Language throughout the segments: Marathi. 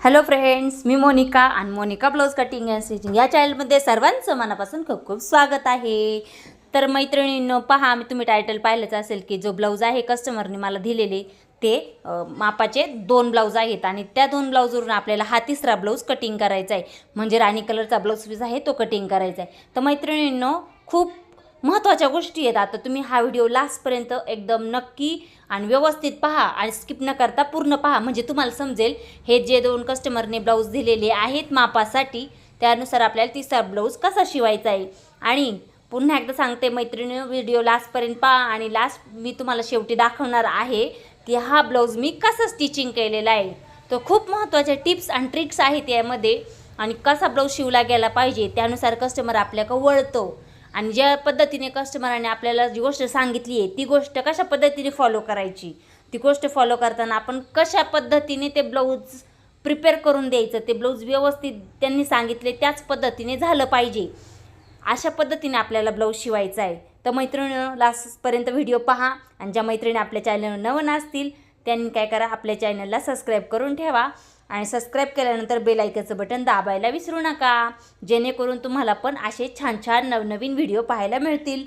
हॅलो फ्रेंड्स मी मोनिका आणि Monika blouse cutting and stitching या चॅनलमध्ये सर्वांचं मनापासून खूप खूप स्वागत आहे. तर मैत्रिणींनो पहा मी तुम्ही टायटल पाहिलंच असेल की जो ब्लाऊज आहे कस्टमरने मला दिलेले ते मापाचे दोन ब्लाऊज आहेत आणि त्या दोन ब्लाऊजवरून आपल्याला हा तिसरा ब्लाऊज कटिंग करायचा आहे म्हणजे राणी कलरचा ब्लाऊज पीस आहे तो कटिंग करायचा आहे तर मैत्रिणींनो खूप महत्त्वाच्या गोष्टी आहेत. आता तुम्ही हा व्हिडिओ लास्टपर्यंत एकदम नक्की आणि व्यवस्थित पहा आणि स्किप न करता पूर्ण पहा. म्हणजे तुम्हाला समजेल हे जे दोन कस्टमरने ब्लाऊज दिलेले आहेत मापासाठी त्यानुसार आपल्याला तिसरा ब्लाऊज कसा शिवायचा आहे. आणि पुन्हा एकदा सांगते मैत्रिणी व्हिडिओ लास्टपर्यंत पहा आणि लास्ट मी तुम्हाला शेवटी दाखवणार आहे की हा ब्लाऊज मी कसं स्टिचिंग केलेला आहे. तर खूप महत्त्वाच्या टिप्स आणि ट्रिक्स आहेत यामध्ये. आणि कसा ब्लाऊज शिवला गेला पाहिजे त्यानुसार कस्टमर आपल्याकडं वळतो आणि ज्या पद्धतीने कस्टमराने आपल्याला जी गोष्ट सांगितली आहे ती गोष्ट कशा पद्धतीने फॉलो करायची? ती गोष्ट फॉलो करताना आपण कशा पद्धतीने ते ब्लाऊज प्रिपेअर करून द्यायचं? ते ब्लाऊज व्यवस्थित त्यांनी सांगितले त्याच पद्धतीने झालं पाहिजे. अशा पद्धतीने आपल्याला ब्लाऊज शिवायचा आहे. तर मैत्रिणी लास्टपर्यंत व्हिडिओ पहा. आणि ज्या मैत्रिणी आपल्या चॅनल नवन असतील त्यांनी काय करा आपल्या चॅनलला सबस्क्राईब करून ठेवा. आणि सबस्क्राईब केल्यानंतर बेलायकाचं बटन दाबायला विसरू नका. जेणेकरून तुम्हाला पण असे छान छान नवनवीन व्हिडिओ पाहायला मिळतील.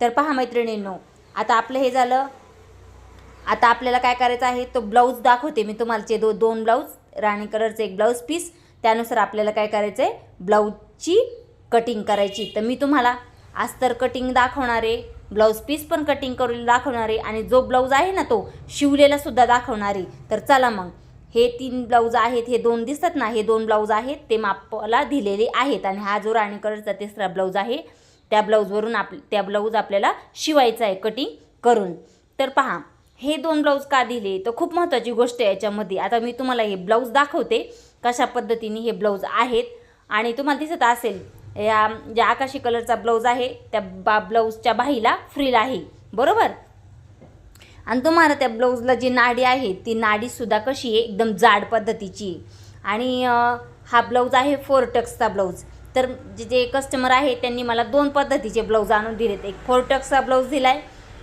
तर पहा मैत्रिणींनो आता आपलं हे झालं. आता आपल्याला काय करायचं आहे तो ब्लाऊज दाखवते मी तुम्हाला. दो दोन ब्लाऊज राणी कलरचं एक ब्लाऊज पीस त्यानुसार आपल्याला काय करायचं आहे ब्लाऊजची कटिंग करायची. तर मी तुम्हाला आज तर कटिंग दाखवणारे ब्लाऊज पीस पण कटिंग करून दाखवणारे आणि जो ब्लाऊज आहे ना तो शिवलेला सुद्धा दाखवणारे. तर चला मग. हे तीन ब्लाऊज आहेत हे दोन दिसतात ना हे दोन ब्लाऊज आहेत ते मापाला दिलेले आहेत आणि हा जो राणी कलरचा तिसरा ब्लाऊज आहे त्या ब्लाऊजवरून आप त्या ब्लाऊज आपल्याला शिवायचा आहे कटिंग करून. तर पहा हे दोन ब्लाऊज का दिले? तर खूप महत्त्वाची गोष्ट आहे याच्यामध्ये. आता मी तुम्हाला हे ब्लाऊज दाखवते कशा पद्धतीने हे ब्लाऊज आहेत. आणि तुम्हाला दिसत असेल या ज्या आकाशी कलरचा ब्लाऊज आहे त्या बा ब्लाऊजच्या बाहीला फ्रील आहे. बरोबर? आणि तुम्हाला त्या ब्लाऊजला जी नाडी आहे ती नाडीसुद्धा कशी आहे? एकदम जाड पद्धतीची. आणि हा ब्लाऊज आहे फोर टक्सचा ब्लाऊज तर जे जे कस्टमर आहे त्यांनी मला दोन पद्धतीचे ब्लाऊज आणून दिलेत. एक फोर टक्सचा ब्लाऊज दिला आहे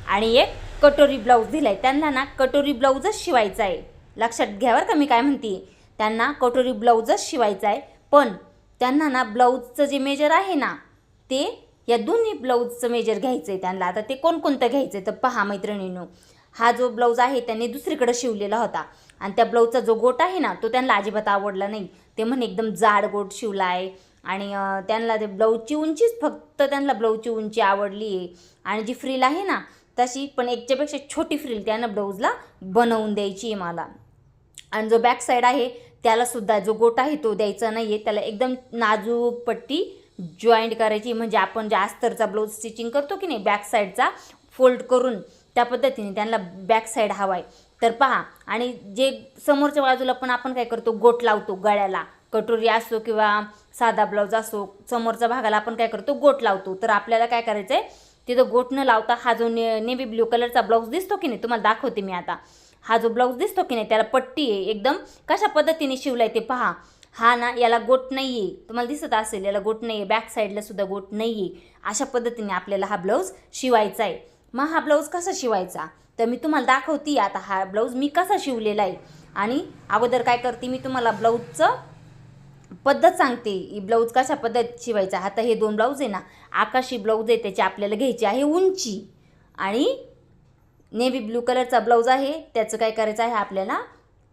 आणि एक कटोरी ब्लाऊज दिला आहे त्यांना ना कटोरी ब्लाऊजच शिवायचा आहे. लक्षात घ्यावर का मी काय म्हणते? त्यांना कटोरी ब्लाऊजच शिवायचा आहे. पण त्यांना ना ब्लाऊजचं जे मेजर आहे ना ते या दोन्ही ब्लाऊजचं मेजर घ्यायचं आहे त्यांना. आता ते कोणकोणतं घ्यायचं आहे तर पहा मैत्रिणीनो. हा जो ब्लाऊज आहे त्यांनी दुसरीकडे शिवलेला होता. आणि त्या ब्लाऊजचा जो गोट आहे ना तो त्यांना अजिबात आवडला नाही. ते म्हणे एकदम जाड गोट शिवला आहे आणि त्यांना ते ब्लाऊजची उंचीच फक्त त्यांना ब्लाऊजची उंची आवडली आहे. आणि जी फ्रील आहे ना तशी पण एकच्यापेक्षा छोटी फ्रील त्यानं ब्लाऊजला बनवून द्यायची आहे मला. आणि जो बॅक साईड आहे त्याला सुद्धा जो गोटा आहे तो द्यायचा नाही आहे त्याला एकदम नाजूक पट्टी जॉईंट करायची. म्हणजे आपण जे अस्तरचा ब्लाऊज स्टिचिंग करतो की नाही बॅक साईडचा फोल्ड करून त्या पद्धतीने त्यांना बॅक साईड हवा आहे तर पहा आणि जे समोरच्या बाजूला पण आपण काय करतो गोट लावतो गळ्याला. कटोरी असो किंवा साधा ब्लाऊज असो समोरच्या भागाला आपण काय करतो गोट लावतो. तर आपल्याला काय करायचं आहे तिथं गोट न लावता हा जो ने नेव्ही ब्ल्यू कलरचा ब्लाऊज दिसतो की नाही तुम्हाला दाखवते मी आता. हा जो ब्लाऊज दिसतो की नाही त्याला पट्टी आहे. एकदम कशा पद्धतीने शिवलाय ते पहा. हा ना याला गोट नाही आहे तुम्हाला दिसत असेल याला गोट नाही आहे बॅक साईडला सुद्धा गोट नाही आहे अशा पद्धतीने आपल्याला हा ब्लाऊज शिवायचा आहे. मग हा ब्लाऊज कसा शिवायचा? तर मी तुम्हाला दाखवते आता हा ब्लाऊज मी कसा शिवलेला आहे. आणि अगोदर काय करते मी तुम्हाला ब्लाऊजचं पद्धत सांगते. ब्लाऊज कशा पद्धत शिवायचा? आता हे दोन ब्लाऊज आहे ना आकाशी ब्लाऊज आहे त्याची आपल्याला घ्यायची आहे उंची. आणि नेव्ही ब्लू कलरचा ब्लाऊज आहे. त्याचं काय करायचं आहे आपल्याला?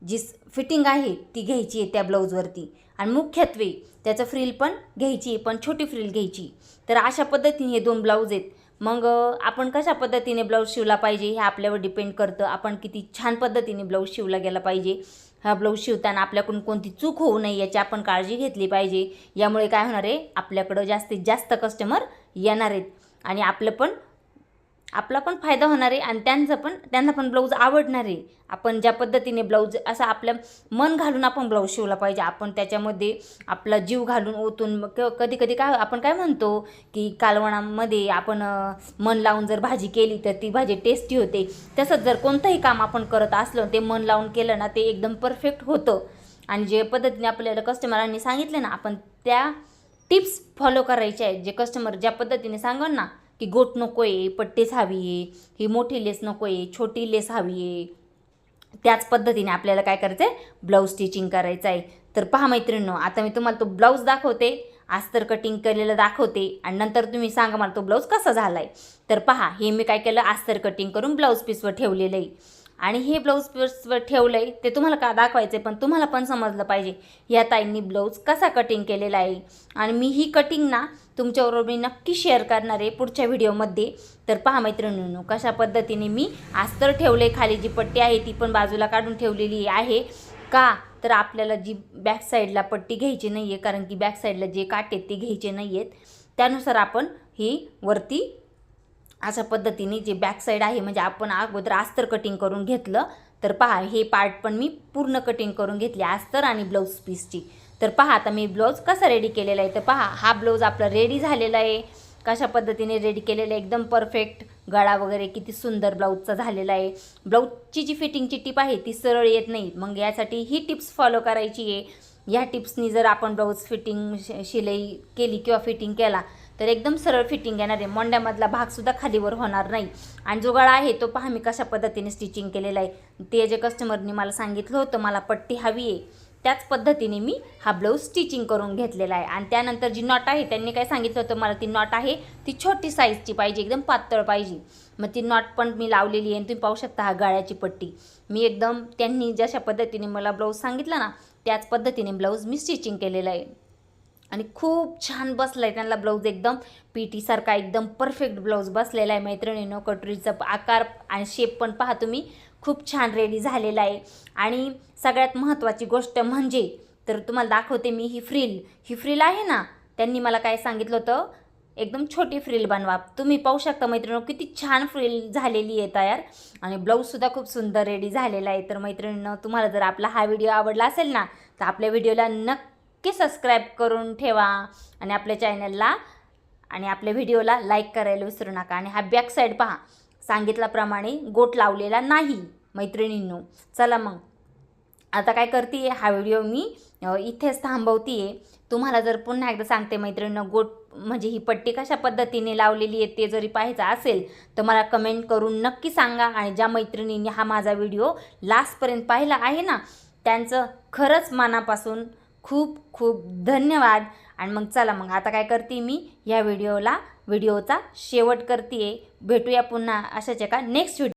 जी फिटिंग आहे ती घ्यायची आहे त्या ब्लाऊजवरती. आणि मुख्यत्वे त्याचं फ्रील पण घ्यायची पण छोटी फ्रील घ्यायची. तर अशा पद्धतीने हे दोन ब्लाऊज आहेत. मग आपण कशा पद्धतीने ब्लाऊज शिवला पाहिजे? हे आपल्यावर डिपेंड करतं. आपण किती छान पद्धतीने ब्लाऊज शिवला गेला पाहिजे. हा ब्लाऊज शिवताना आपल्याकडून कोणती चूक होऊ नये याची आपण काळजी घेतली पाहिजे. यामुळे काय होणार आहे? आपल्याकडं जास्तीत जास्त कस्टमर येणार आहेत. आणि आपलं पण आपला पण फायदा होणार आहे आणि त्यांचं पण त्यांना पण ब्लाऊज आवडणार आहे. आपण ज्या पद्धतीने ब्लाऊज असं आपल्या मन घालून आपण ब्लाऊज शिवला पाहिजे. आपण त्याच्यामध्ये आपला जीव घालून ओतून कधी कधी काय आपण काय म्हणतो की कालवणामध्ये आपण मन लावून जर भाजी केली तर ती भाजी टेस्टी होते. तसंच जर कोणतंही काम आपण करत असलं ते मन लावून केलं ना ते एकदम परफेक्ट होतं. आणि जे पद्धतीने आपल्याला कस्टमरांनी सांगितलं ना आपण त्या टिप्स फॉलो करायच्या आहेत. जे कस्टमर ज्या पद्धतीने सांगाल ना की गोट नको आहे पट्टीच हवी आहे ही मोठी लेस नको आहे छोटी लेस हवी आहे त्याच पद्धतीने आपल्याला काय करायचं आहे ब्लाऊज स्टिचिंग करायचं आहे तर पहा मैत्रिणीनो आता मी तुम्हाला तो ब्लाऊज दाखवते. अस्तर कटिंग केलेलं दाखवते. आणि नंतर तुम्ही सांगा मला तो ब्लाऊज कसा झाला आहे तर पहा हे मी काय केलं? अस्तर कटिंग करून ब्लाऊज पीसवर ठेवलेलं आहे. आणि हे ब्लाऊज पीसवर ठेवलं आहे ते तुम्हाला का दाखवायचं आहे पण तुम्हाला पण समजलं पाहिजे. या ताईंनी ब्लाऊज कसा कटिंग केलेला आहे? आणि मी ही कटिंग ना तुमच्याबरोबर मी नक्की शेअर करणार आहे पुढच्या व्हिडिओमध्ये तर पहा मैत्रिणींनो कशा पद्धतीने मी अस्तर आहे खाली जी पट्टी आहे ती पण बाजूला काढून ठेवलेली आहे. का? तर आपल्याला जी बॅक साईडला पट्टी घ्यायची नाही आहे कारण की बॅक साईडला जे काटे आहेत ते घ्यायचे नाही आहेत त्यानुसार आपण ही वरती अशा पद्धतीने जे बॅक साईड आहे म्हणजे आपण अगोदर अस्तर कटिंग करून घेतलं तर पहा हे पार्ट पण मी पूर्ण कटिंग करून घेतली अस्तर आणि ब्लाऊज पीसची तर पहा आता मी ब्लाऊज कसा रेडी केलेला आहे? तर पहा हा ब्लाऊज आपला रेडी झालेला आहे. कशा पद्धतीने रेडी केलेलं आहे? एकदम परफेक्ट गळा वगैरे किती सुंदर ब्लाऊजचा झालेला आहे. ब्लाऊजची जी फिटिंगची टिप आहे ती सरळ येत नाही. मग यासाठी ही टिप्स फॉलो करायची आहे. या टिप्सनी जर आपण ब्लाऊज फिटिंग श- शिलाई केली किंवा फिटिंग केला तर एकदम सरळ फिटिंग येणार आहे. मोंड्यामधला भागसुद्धा खालीवर होणार नाही. आणि जो गळा आहे तो पहा मी कशा पद्धतीने स्टिचिंग केलेला आहे. ते जे कस्टमरनी मला सांगितलं होतं मला पट्टी हवी आहे. त्याच पद्धतीने मी हा ब्लाऊज स्टिचिंग करून घेतलेला आहे. आणि त्यानंतर जी नॉट आहे त्यांनी काय सांगितलं होतं मला ती नॉट आहे ती छोटी साईजची पाहिजे एकदम पातळ पाहिजे. मग ती नॉट पण मी लावलेली आहे आणि तुम्ही पाहू शकता हा गळ्याची पट्टी. मी एकदम त्यांनी जशा पद्धतीने मला ब्लाऊज सांगितला ना त्याच पद्धतीने ब्लाऊज मी स्टिचिंग केलेला आहे. आणि खूप छान बसला आहे त्यांना ब्लाऊज एकदम. पीटीसारखा एकदम परफेक्ट ब्लाऊज बसलेला आहे मैत्रिणीनं कटोरीचा आकार आणि शेप पण पहा तुम्ही. खूप छान रेडी झालेला आहे. आणि सगळ्यात महत्त्वाची गोष्ट म्हणजे तर तुम्हाला दाखवते मी ही फ्रिल ही फ्रिल आहे ना त्यांनी मला काय सांगितलं होतं? एकदम छोटी फ्रिल बनवा. तुम्ही पाहू शकता मैत्रिणीनं किती छान फ्रिल झालेली आहे तयार. आणि ब्लाऊजसुद्धा खूप सुंदर रेडी झालेला आहे. तर मैत्रिणीनं तुम्हाला जर आपला हा व्हिडिओ आवडला असेल ना तर आपल्या व्हिडिओला नक्की नक्की सबस्क्राईब करून ठेवा आणि आपल्या चॅनलला आणि आपल्या व्हिडिओला लाईक करायला विसरू नका. आणि हा बॅक साईड पहा. सांगितल्याप्रमाणे गोट लावलेला नाही मैत्रिणींनो. चला मग. आता काय करते हा व्हिडिओ मी इथेच थांबवते आहे तुम्हाला जर पुन्हा एकदा सांगते मैत्रिणीनं गोट म्हणजे ही पट्टी कशा पद्धतीने लावलेली आहे ते जरी पाहायचं असेल तर मला कमेंट करून नक्की सांगा. आणि ज्या मैत्रिणींनी हा माझा व्हिडिओ लास्टपर्यंत पाहिला आहे ना त्यांचं खरंच मनापासून खूप खूप धन्यवाद. आणि मग चला मग आता काय करते मी? या व्हिडिओला व्हिडिओचा शेवट करते भेटूया पुन्हा अशाच एका नेक्स्ट व्हिडिओ